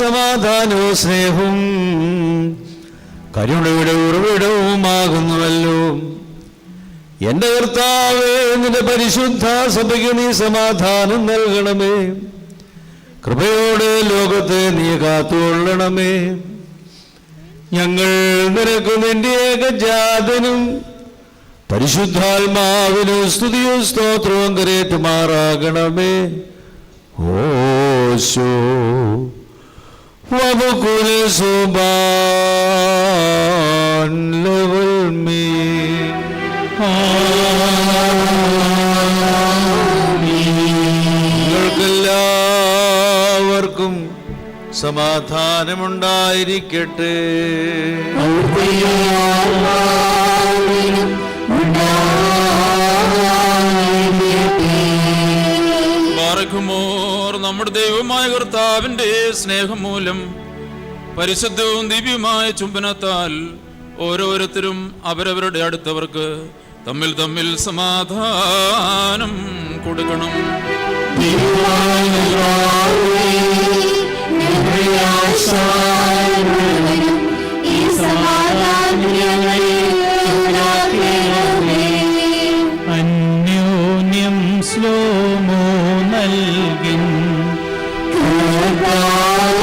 സമാധാനവും സ്നേഹവും കരുണയുടെ ഉറവിടവുമാകുന്നുവല്ലോ എന്റെ കർത്താവേ നിന്റെ പരിശുദ്ധ സഭയ്ക്ക് നീ സമാധാനം നൽകണമേ. കൃപയോടെ ലോകത്തെ നീ കാത്തുകൊള്ളണമേ. ഞങ്ങൾ നിനക്ക് നിന്റെ ഏകജാതനും പരിശുദ്ധാത്മാവിന് സ്തുതിയും സ്തോത്രവും കരേറ്റുമാറാകണമേ. ഓശോ മീ നിങ്ങൾക്കെല്ലാവർക്കും സമാധാനമുണ്ടായിരിക്കട്ടെ. ബാറക്കുമോർ നമ്മുടെ ദൈവമായ കർത്താവിന്റെ സ്നേഹം മൂലം പരിശുദ്ധവും ദിവ്യമായ ചുംബനത്താൽ ഓരോരുത്തരും അവരവരുടെ അടുത്തവർക്ക് തമ്മിൽ തമ്മിൽ സമാധാനം കൊടുക്കണം. അന്യോന്യം ശ്ലോമോ നൽകിൻ. ബാറക്കുമോർ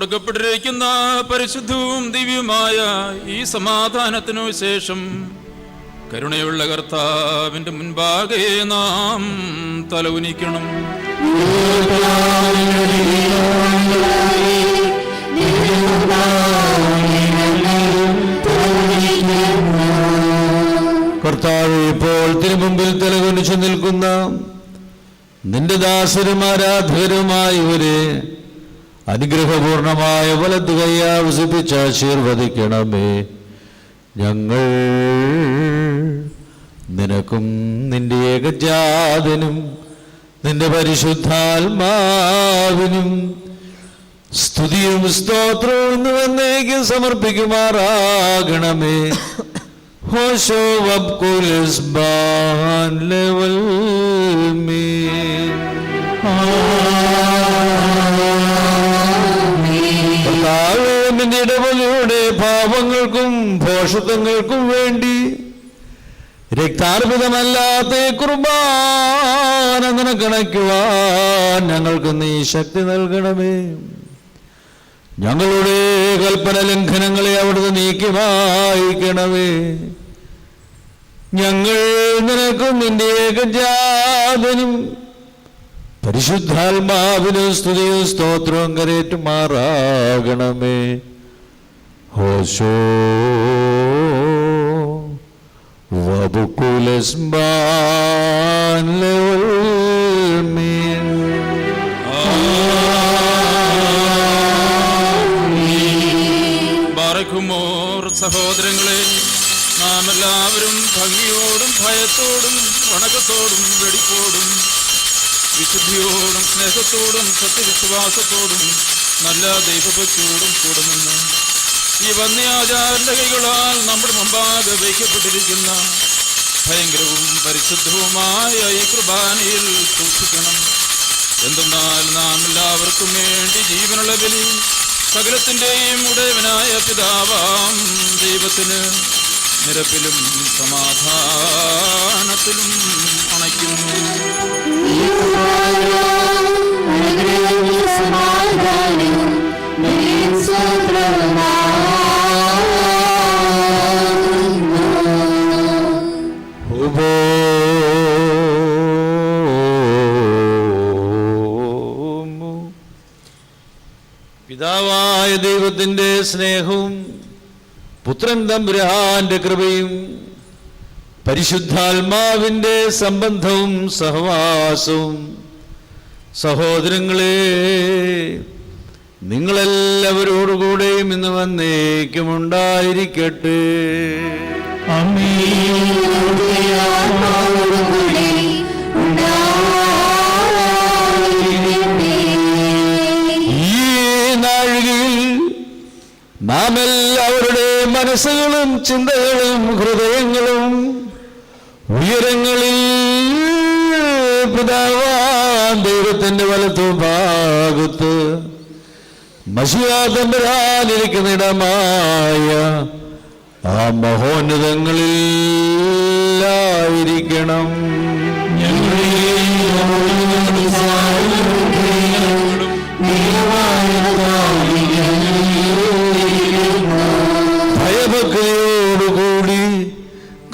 കൊടുക്കപ്പെട്ടിരിക്കുന്ന പരിശുദ്ധവും ദിവ്യവുമായ ഈ സമാധാനത്തിനു ശേഷം കരുണയുള്ള കർത്താവിന്റെ മുൻപാകെ നാം തലവുനിക്കണം കർത്താവ് ഇപ്പോൾ തിരുമുമ്പിൽ തലകുനിച്ചു നിൽക്കുന്ന നിന്റെ ദാസരും ആരാധകരുമായ ഇവരെ അനുഗ്രഹപൂർണമായ വലതു കൈയാവസിപ്പിച്ച് ആശീർവദിക്കണമേ. ഞങ്ങൾ നിനക്കും നിന്റെ ഏകജാതനും നിന്റെ പരിശുദ്ധാത്മാവിനും സ്തുതിയും സ്തോത്രവും വന്നേക്കും സമർപ്പിക്കുമാറാകണമേ. ഹോശോ വബ്കുലിസ് ലെവൽ മീ കർത്താവേ, നിന്റെ പാപങ്ങൾക്കും പോഷത്വങ്ങൾക്കും വേണ്ടി രക്താർപ്പിതമല്ലാത്ത കുർബാനങ്ങനെ കുർബാന നിനക്കണയ്ക്കുവാൻ ഞങ്ങൾക്ക് നീ ശക്തി നൽകണമേ. ഞങ്ങളുടെ കൽപ്പന ലംഘനങ്ങളെ അവിടുന്ന് നീക്കി വായിക്കണമേ. ഞങ്ങൾ നിനക്കും നിന്റെ ഏകജാതനും പരിശുദ്ധാത്മാവിനും സ്തുതിയും സ്തോത്രവും കരേറ്റുമാറാകണമേ. ഹോശോ. വബുക്കുലസ്ബാൻ ലെവൽമീൻ ബാറക്കുമോർ സഹോദരങ്ങളെ നാം എല്ലാവരും ഭംഗിയോടും ഭയത്തോടും വണക്കത്തോടും വെടിപ്പോടും വിശുദ്ധിയോടും സ്നേഹത്തോടും സത്യവിശ്വാസത്തോടും നല്ല ദൈവഭക്തിയോടും കൂടെ നിന്ന് ഈ വന്യാചാരന്റെ കൈകളാൽ നമ്മുടെ മുമ്പാകെ വയ്ക്കപ്പെട്ടിരിക്കുന്ന ഭയങ്കരവും പരിശുദ്ധവുമായ ഈ കുർബാനയിൽ സൂക്ഷിക്കണം. എന്തെന്നാൽ നാം എല്ലാവർക്കും വേണ്ടി ജീവനുള്ള ബലി സകലത്തിന്റെയും ഉടയവനായ പിതാവാം ദൈവത്തിന് നിരപ്പിലും സമാധാനത്തിലും അണയ്ക്കുന്നു. പിതാവായ ദൈവത്തിന്റെ സ്നേഹവും പുത്രൻ തമ്പുരാന്റെ കൃപയും പരിശുദ്ധാത്മാവിന്റെ സംബന്ധവും സഹവാസവും. സഹോദരങ്ങളെ നിങ്ങളെല്ലാവരോടുകൂടെയും ഇന്ന് വന്നേക്കുമുണ്ടായിരിക്കട്ടെ. ഈ നാഴികയിൽ നാം എല്ലാവരുടെ മനസ്സുകളും ചിന്തകളും ഹൃദയങ്ങളും ഉയരങ്ങളിൽ ദൈവത്തിന്റെ വലത്തു ഭാഗത്ത് മഷിയാതമ്പരാനിരിക്കുന്ന ഇടമായ ആ മഹോന്നതങ്ങളിൽ ആയിരിക്കണം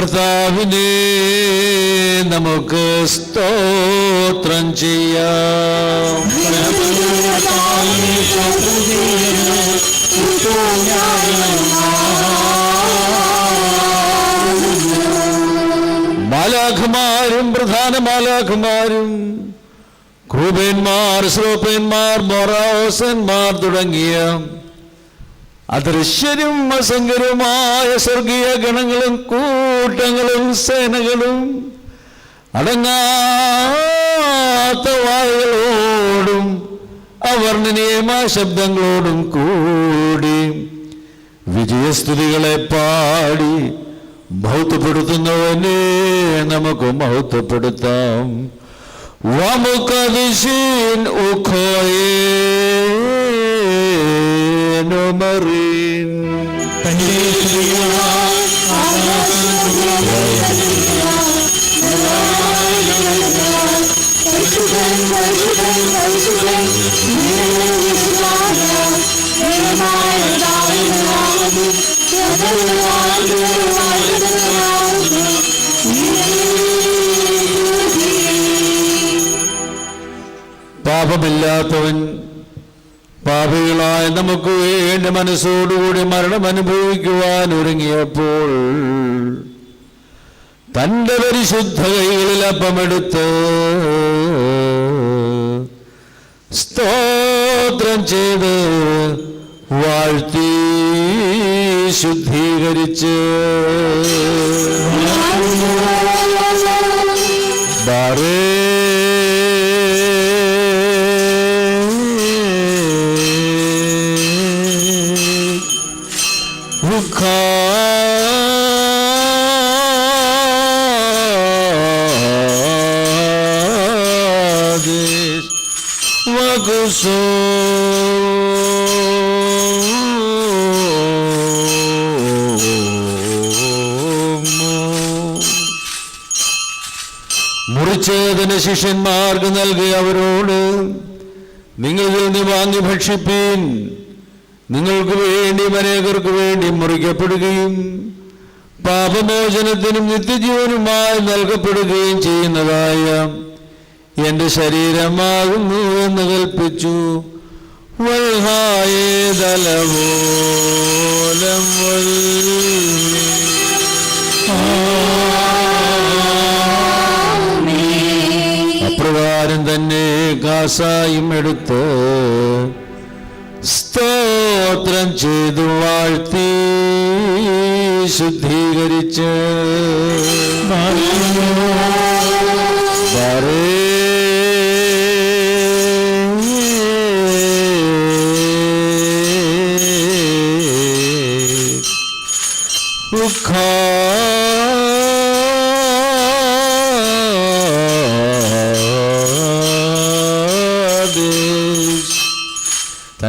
കർത്താവിനെ നമുക്ക് സ്തോത്രം ചെയ്യാം. മാലാഖമാരും പ്രധാന മാലാഖുമാരും ക്രൂബേന്മാർ ശ്രോപ്പേന്മാർ മൊറാസന്മാർ തുടങ്ങിയ അദൃശ്യരും അസംഖ്യരുമായ സ്വർഗീയ ഗണങ്ങളും കൂട്ടങ്ങളും സേനകളും അടങ്ങാത്ത വായുകളോടും അവർണനീയമായ ശബ്ദങ്ങളോടും കൂടി വിജയസ്തുതികളെ പാടി മഹത്വപ്പെടുത്തുന്നവനെ നമുക്ക് മഹത്വപ്പെടുത്താം. വമുക്കദിശീൻ ഉഖോയേനൊമറിൻ പാപമില്ലാത്തവൻ പാപികളായ നമുക്ക് വേണ്ടി മനസ്സോടുകൂടി മരണം അനുഭവിക്കുവാൻ ഒരുങ്ങിയപ്പോൾ തന്റെ പരിശുദ്ധ കൈകളിൽ അപ്പമെടുത്ത് സ്തോത്രം ചെയ്ത് വാഴ്ത്തി ശുദ്ധീകരിച്ച് Vakuso മുറിച്ചതിന് ശിഷ്യന്മാർക്ക് നൽകി അവരോട് നിങ്ങൾ വാങ്ങി ഭക്ഷിപ്പീൻ. നിങ്ങൾക്ക് വേണ്ടി അനേകർക്ക് വേണ്ടി മുറിക്കപ്പെടുകയും പാപമോചനത്തിനും നിത്യജീവനുമായി നൽകപ്പെടുകയും ചെയ്യുന്നതായ എന്റെ ശരീരമാകുന്നു എന്ന് കൽപ്പിച്ചു. അപ്രകാരം തന്നെ കാസായും എടുത്ത് സ്തോത്രം ചെയ്തു വാഴ്ത്തി ശുദ്ധീകരിച്ച്.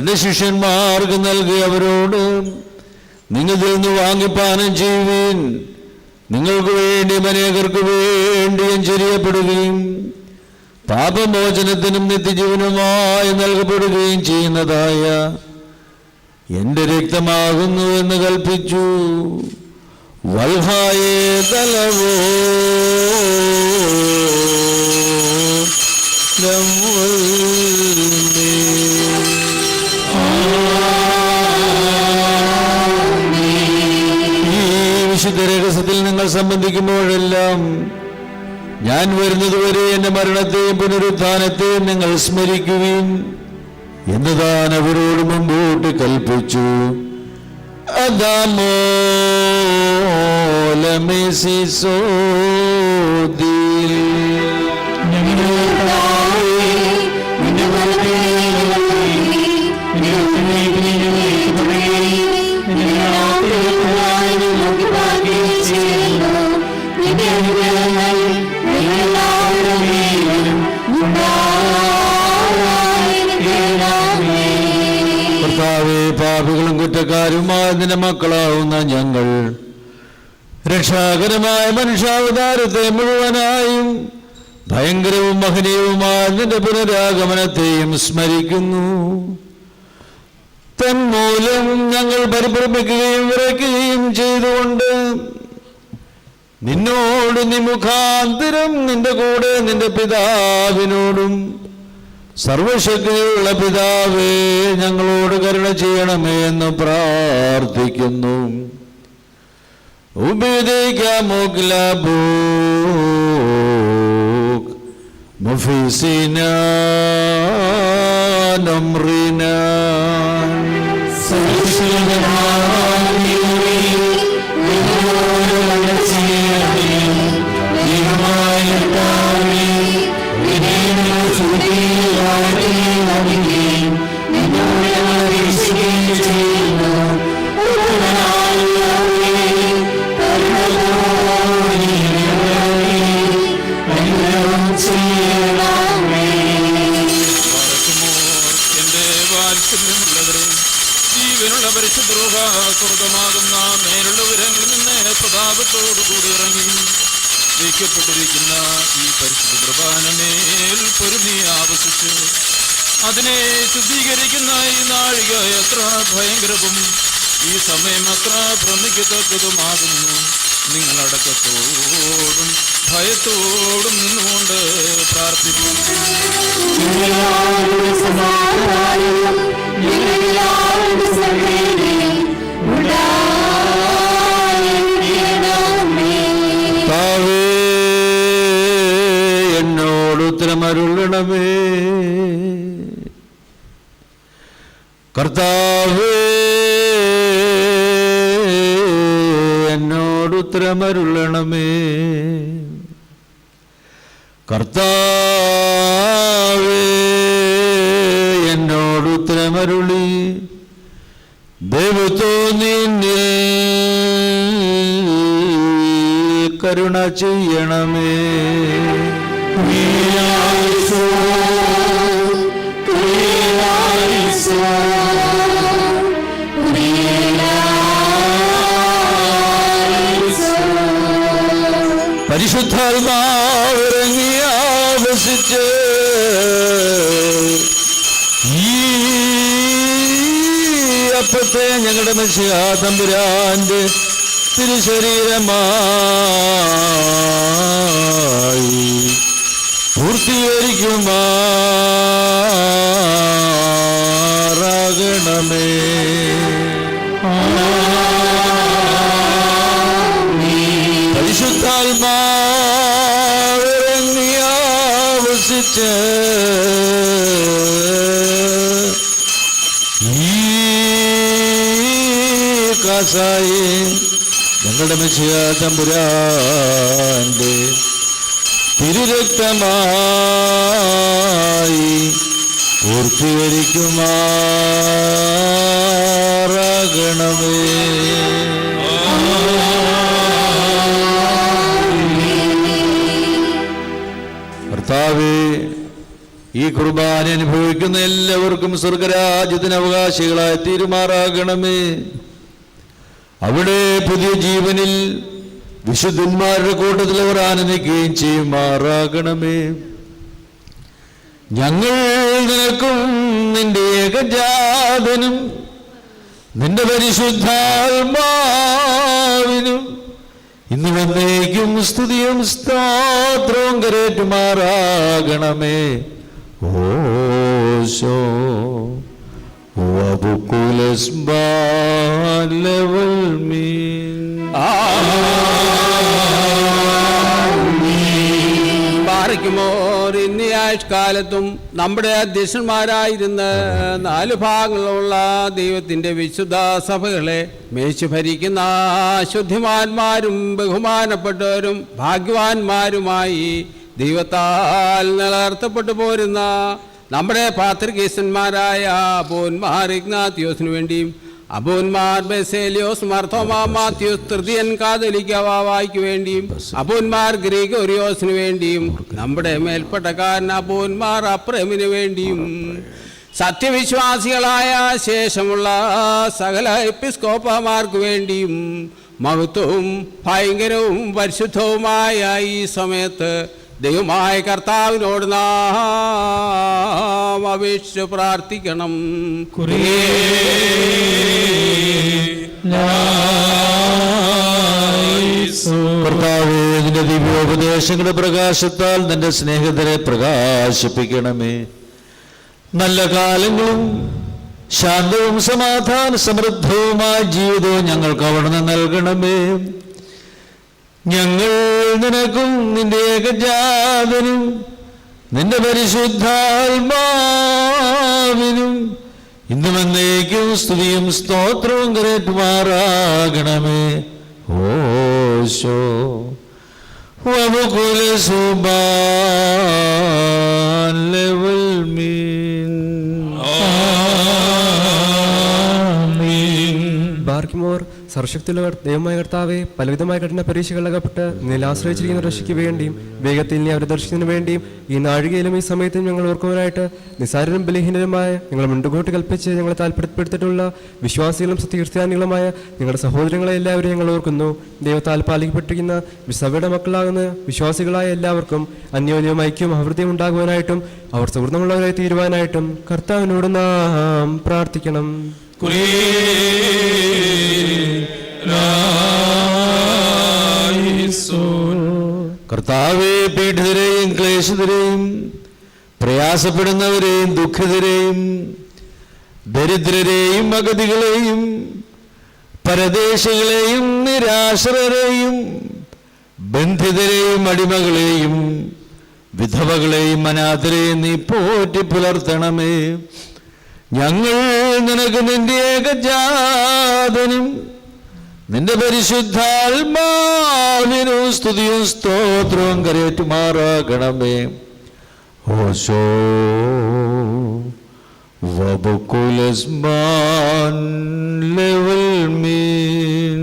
തന്റെ ശിഷ്യന്മാർക്ക് നൽകി അവരോട് നിങ്ങൾ നിന്ന് വാങ്ങിപ്പാനം ചെയ്യുവീൻ. നിങ്ങൾക്ക് വേണ്ടി അനേകർക്ക് വേണ്ടിയും ചെറിയപ്പെടുകയും പാപമോചനത്തിനും നിത്യജീവനുമായി നൽകപ്പെടുകയും ചെയ്യുന്നതായ എന്റെ രക്തമാകുന്നു എന്ന് കൽപ്പിച്ചു. വൽഹായേ തലവോ സംബന്ധിക്കുമ്പോഴെല്ലാം ഞാൻ വരുന്നതുവരെ എന്റെ മരണത്തെയും പുനരുത്ഥാനത്തെയും നിങ്ങൾ സ്മരിക്കുകയും എന്ന് താൻ അവരോട് മുമ്പോട്ട് കൽപ്പിച്ചു. അതാമോലമെസിസോദിൽ നിന്റെ മക്കളാവുന്ന ഞങ്ങൾ. രക്ഷാകരമായ മനുഷ്യാവതാരത്തെ മുഴുവനായും ഭയങ്കരവും മഹനീയവുമായ നിന്റെ പുനരാഗമനത്തെയും സ്മരിക്കുന്നു. തന്മൂലം ഞങ്ങൾ പരിഭ്രമിക്കുകയും വിറയ്ക്കുകയും ചെയ്തുകൊണ്ട് നിന്നോട് നിമുഖാന്തരം നിന്റെ കൂടെ നിന്റെ പിതാവിനോടും സർവശക്തിയുള്ള പിതാവേ ഞങ്ങളോട് കരുണ ചെയ്യണമേ എന്ന് പ്രാർത്ഥിക്കുന്നു. മുഫീസിന നമ്രിന വയ്ക്കപ്പെട്ടിരിക്കുന്ന ഈ പരിശുദ്ധ കുർബാനമേൽ പൊരുതി ആവശിച്ച് അതിനെ ശുദ്ധീകരിക്കുന്ന ഈ നാഴിക എത്ര ഭയങ്കരവും ഈ സമയം അത്ര ഭ്രമിക്കത്തക്കതുമാകുന്നു. നിങ്ങളടക്കത്തോടും ഭയത്തോടും നിന്നുകൊണ്ട് പ്രാർത്ഥിക്കുന്നു. കർത്താവേ എന്നോട് ഉത്തരമരുളണമേ. കർത്താവേ എന്നോട് ഉത്തരമരുളി. ദൈവത്തോ നിന്നെ കരുണ ചെയ്യണമേ. പരിശുദ്ധാത്മാവിറങ്ങി അപ്പത്തെ ഞങ്ങളുടെ മനുഷ്യ തമ്പുരാന്റെ തിരുശരീരമായി പൂർത്തീകരിക്കുമാറാകണമേ. പരിശുദ്ധാത്മാവിറങ്ങി ഞങ്ങളുടെ മെച്ചിയ തമ്പുരാന്റെ തിരുരക്തമായി പൂർത്തീകരിക്കുമാറാകണമേ. കർത്താവേ ഈ കുർബാന അനുഭവിക്കുന്ന എല്ലാവർക്കും സ്വർഗരാജ്യത്തിന് അവകാശികളായി തീരുമാറാകണമേ. അവിടെ പുതിയ ജീവനിൽ വിശുദ്ധന്മാരുടെ കൂട്ടത്തിൽ അവർ ആനന്ദിക്കുകയും ചെയ്യുമാറാകണമേ ഞങ്ങൾ നിനക്കും നിന്റെ ഏകജാതനും നിന്റെ പരിശുദ്ധാത്മാവിനും ഇന്ന് വന്നേക്കും സ്തുതിയും സ്തോത്രവും കരേറ്റുമാറാകണമേ. ഓശോ. ആയുഷ്കാലത്തും നമ്മുടെ അധ്യക്ഷന്മാരായിരുന്ന നാല് ഭാഗങ്ങളുള്ള ദൈവത്തിന്റെ വിശുദ്ധ സഭകളെ മേച്ചു ഭരിക്കുന്ന ശുദ്ധിമാന്മാരും ബഹുമാനപ്പെട്ടവരും ഭാഗ്യവാന്മാരുമായി ദൈവത്താൽ നിലർത്തപ്പെട്ടു പോരുന്ന നമ്മുടെ പാത്രികേശന്മാരായ അബോന്മാർ ഇഗ്നാത്യോസിനു വേണ്ടിയും അബോന്മാർ ബെസേലിയോസ് മർത്തോമാ മാത്യൂസ് തൃതീയൻ കാതലിക്കവാവായ്ക്ക് വേണ്ടിയും അബോന്മാർ ഗ്രീഗോറിയോസിന് വേണ്ടിയും നമ്മുടെ മേൽപ്പെട്ടക്കാരൻ അബോന്മാർ അപ്രമിന് വേണ്ടിയും. സത്യവിശ്വാസികളായ ശേഷമുള്ള സകല എപ്പിസ്കോപ്പമാർക്ക് വേണ്ടിയും മഹത്വവും ഭയങ്കരവും പരിശുദ്ധവുമായ ഈ സമയത്ത് ദൈവമായ കർത്താവിനോട് നാം അപേക്ഷിച്ച് പ്രാർത്ഥിക്കണം. കർത്താവേ നിന്റെ ദിവ്യോപദേശങ്ങളുടെ പ്രകാശത്താൽ നിന്റെ സ്നേഹിതരെ പ്രകാശിപ്പിക്കണമേ. നല്ല കാലങ്ങളും ശാന്തവും സമാധാന സമൃദ്ധവുമായ ജീവിതവും ഞങ്ങൾക്ക് അവിടുന്ന് നൽകണമേ. ഞങ്ങൾ നിനക്കും നിന്റെ ഏകജാതനും നിന്റെ പരിശുദ്ധാത്മാവിനും ഇന്നും എന്നേക്കും സ്തുതിയും സ്തോത്രവും കരേറ്റുമാറാകണമേ. ഓശോ വമുകുല മീൻ. ബാർക്കിമോർ സർവശക്തിയുള്ള ദൈവമായ കർത്താവെ പലവിധമായ കഠിന പരീക്ഷകളകപ്പെട്ട് നില ആശ്രയിച്ചിരിക്കുന്ന രക്ഷയ്ക്ക് വേണ്ടിയും വേഗത്തിൽ നീ അവരെ ദർശിക്കുന്നതിന് വേണ്ടിയും ഈ നാഴികയിലും ഈ സമയത്തും ഞങ്ങൾ ഓർക്കുവാനായിട്ട് നിസാരനും ബലഹീനരുമായ ഞങ്ങൾ മുണ്ടുകൂട്ടി കൽപ്പിച്ച് ഞങ്ങളെ താല്പര്യപ്പെടുത്തിയിട്ടുള്ള വിശ്വാസികളും സത്യക്രിസ്ത്യാനികളുമായ ഞങ്ങളുടെ സഹോദരങ്ങളെ എല്ലാവരും ഞങ്ങൾ ഓർക്കുന്നു. ദൈവത്താൽ പാലിക്കപ്പെട്ടിരിക്കുന്ന സഭയുടെ മക്കളാകുന്ന വിശ്വാസികളായ എല്ലാവർക്കും അന്യോന്യം ഐക്യവും അഭിവൃദ്ധിയും ഉണ്ടാകുവാനായിട്ടും അവർ സുഹൃത്തുമുള്ളവരായി തീരുവാനായിട്ടും കർത്താവിനോട് നാം പ്രാർത്ഥിക്കണം. കർത്താവെ പീഡിതരെയും ക്ലേശിതരെയും പ്രയാസപ്പെടുന്നവരെയും ദുഃഖിതരെയും ദരിദ്രരെയും അഗതികളെയും പരദേശികളെയും നിരാശ്രരെയും ബന്ധിതരെയും അടിമകളെയും വിധവകളെയും അനാഥരെയും നീ പോറ്റി പുലർത്തണമേ. ഞങ്ങൾ നിനക്ക് നിന്റെ ഏകജാതനും നിന്റെ പരിശുദ്ധാത്മാവിനും സ്തുതിയും സ്തോത്രവും കരേറ്റുമാറാകണമേ ഓശോ വബുക്കുലസ്മാൻ ലെവൽ മീൻ.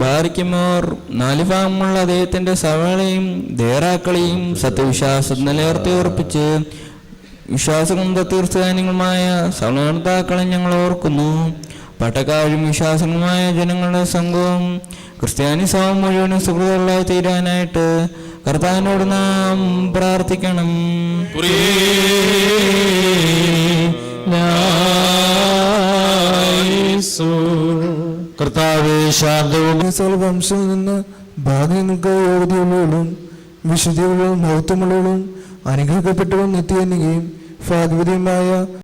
ബാരിക്കുമോർ നാല് ഭാഗമുള്ള അദ്ദേഹത്തിന്റെ സവാളയും ദേറാക്കളെയും സത്യവിശ്വാസം നിലനിർത്തി ഉറപ്പിച്ച് വിശ്വാസങ്ങളും തീർത്ഥാനികളുമായ സൗനകർത്താക്കളെ ഞങ്ങൾ ഓർക്കുന്നു. പട്ടക്കാരും വിശ്വാസങ്ങളുമായ ജനങ്ങളുടെ സംഘവും ക്രിസ്ത്യാനി സഭം മുഴുവനും സുഹൃത്തുക്കളായി തീരാനായിട്ട് കർത്താവിനോട് നാം പ്രാർത്ഥിക്കണം. കർത്താവെ ശാന്തവും വംശത്തിൽ നിന്ന് ഭാഗ്യങ്ങൾക്ക് യോഗ്യതയുള്ളവളും വിശുദ്ധിയുള്ളതും മഹത്വമുള്ളവളും അനുഗ്രഹിക്കപ്പെട്ടവളും നിത്യനികയും ഭാഗ്യവതിയുമായ